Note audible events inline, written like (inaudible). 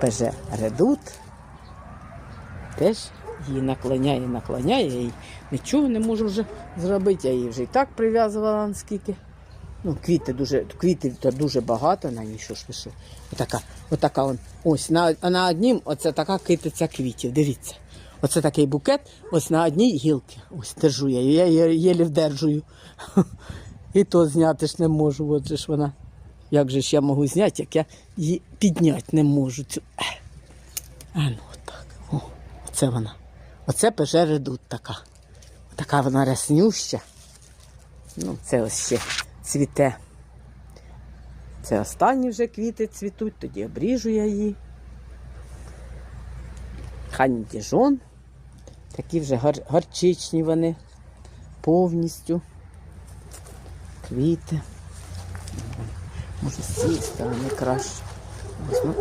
пеже редут. Теж її наклоняє, наклоняє, і нічого не можу вже зробити. Я її вже і так прив'язувала наскільки. Ну, квіти дуже, квіти то дуже багато на ній, що ж що. Отака, отака он. Ось на, на однім оце така китиця квітів. Дивіться. Оце такий букет, ось на одній гілці. Ось держу я. Я її єлі вдержую. (laughs) І то зняти ж не можу. От же ж вона. Як же ж я можу зняти, як я її підняти не можу. А ну отак. О, оце вона. Оце пеже редут така. Така вона ряснюща. Ну, це ось ще цвіте. Це останні вже квіти цвітуть, тоді обріжу я її. Хані діжон. Такі вже гор- горчичні вони повністю. Квіти. Може, з цієї сторони краще. Ось, ну,